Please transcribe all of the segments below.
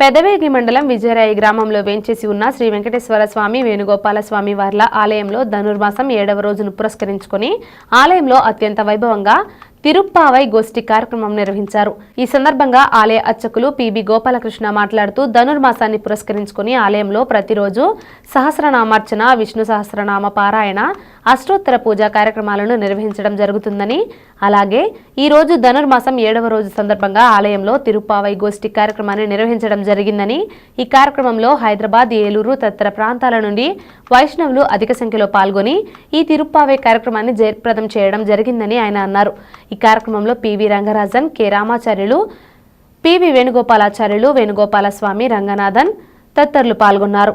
పెదవేగి మండలం విజయరాయి గ్రామంలో వేంచేసి ఉన్న శ్రీ వెంకటేశ్వర స్వామి వేణుగోపాల స్వామి వార్ల ఆలయంలో ధనుర్మాసం ఏడవ రోజును పురస్కరించుకొని ఆలయంలో అత్యంత వైభవంగా తిరుప్పావై గోష్ఠి కార్యక్రమం నిర్వహించారు. ఈ సందర్భంగా ఆలయ అర్చకులు పిబి గోపాలకృష్ణ మాట్లాడుతూ ధనుర్మాసాన్ని పురస్కరించుకొని ఆలయంలో ప్రతిరోజు సహస్రనామార్చన విష్ణు సహస్రనామ పారాయణ అష్టోత్తర పూజా కార్యక్రమాలను నిర్వహించడం జరుగుతుందని అలాగే ఈ రోజు ధనుర్మాసం ఏడవ రోజు సందర్భంగా ఆలయంలో తిరుప్పావై గోష్ఠి కార్యక్రమాన్ని నిర్వహించడం జరిగిందని ఈ కార్యక్రమంలో హైదరాబాద్ ఏలూరు తదితర ప్రాంతాల నుండి వైష్ణవులు అధిక సంఖ్యలో పాల్గొని ఈ తిరుప్పావై కార్యక్రమాన్ని జయప్రదం చేయడం జరిగిందని ఆయన అన్నారు. ఈ కార్యక్రమంలో PV Rangarajan K. Ramacharyulu PV Venugopalacharyulu Venugopala Swami Ranganathan తదితరులు పాల్గొన్నారు.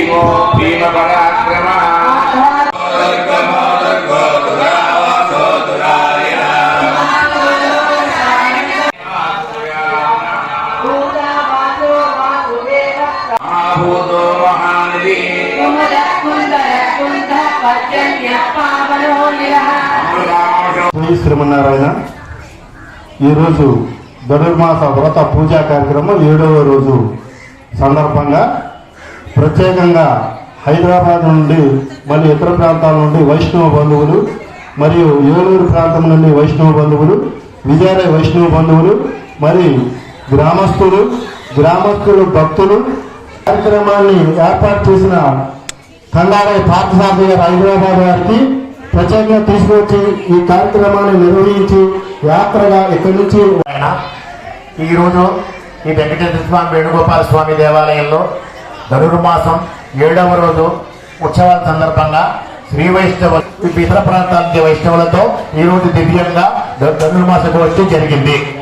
భీమో భీమ పరాక్రమ మహాభూతో మహానిధి శ్రీమన్నారాయణ ఈరోజు ధనుర్మాస వ్రత పూజా కార్యక్రమం ఏడవ రోజు సందర్భంగా ప్రత్యేకంగా హైదరాబాద్ నుండి మళ్ళీ ఇతర ప్రాంతాల నుండి వైష్ణవ బంధువులు మరియు ఏలూరు ప్రాంతం నుండి వైష్ణవ బంధువులు విజయాలయ వైష్ణవ బంధువులు మరి గ్రామస్తులు గ్రామస్తులు భక్తులు కార్యక్రమాన్ని ఏర్పాటు చేసిన కండారాయ పార్థసారథి గారు హైదరాబాద్ గారికి ప్రత్యేకంగా తీసుకొచ్చి ఈ కార్యక్రమాన్ని నిర్వహించి యాత్రగా ఇక్కడి నుంచి ఆయన. ఈరోజు ఈ వెంకటేశ్వర స్వామి వేణుగోపాల స్వామి దేవాలయంలో ధనుర్మాసం ఏడవ రోజు ఉత్సవాల సందర్భంగా శ్రీ వైష్ణవ ఇతర ప్రాంతాల వైష్ణవులతో ఈరోజు దివ్యంగా ధ- ధనుర్మాస గోష్ఠి జరిగింది.